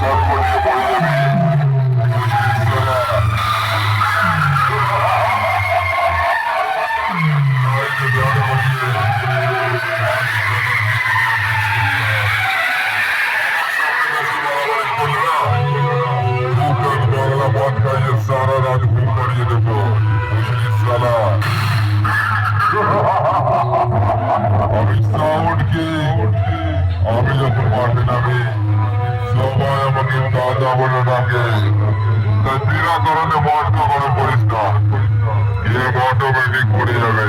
Çarpı আমি সাউন্ড কি আমি যখন মাঠে নামি সবাই আমাকে দাদা বলে ডাকে তাই বিনা কারণে মাঠটা গরম করিস না গিয়ে অটোমেটিক পড়ে যাবে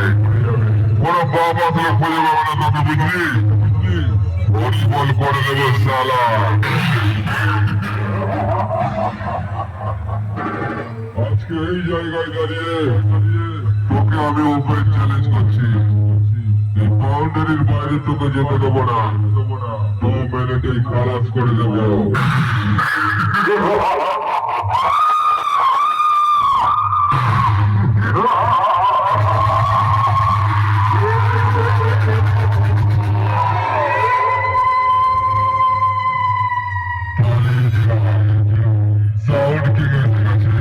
কোনো বাপ আসলে খুঁজে পাবে না তোকে বুঝলি ভলিবল করে দেবো সালা আজকে এই জায়গায় দাঁড়িয়ে তোকে আমি ওপরে চ্যালেঞ্জ করছি এই বাউন্ডারির বাইরে তোকে যেতে দেবো না। দু মিনিটেই খালাস করে দেবো। কি গেছে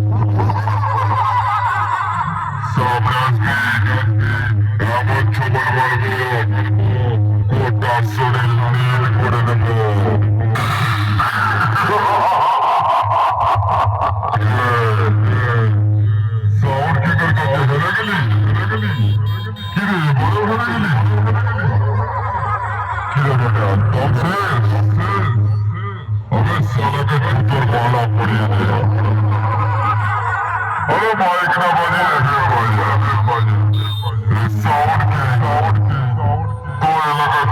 এমন ছবল মারবো গোটা শরীর নীল করে দেবো সাউন্ড কি তোর কাছে হেরে গেলি কি রে বড় হেরে গেলি কিরে বেটা It's all okay. Go in the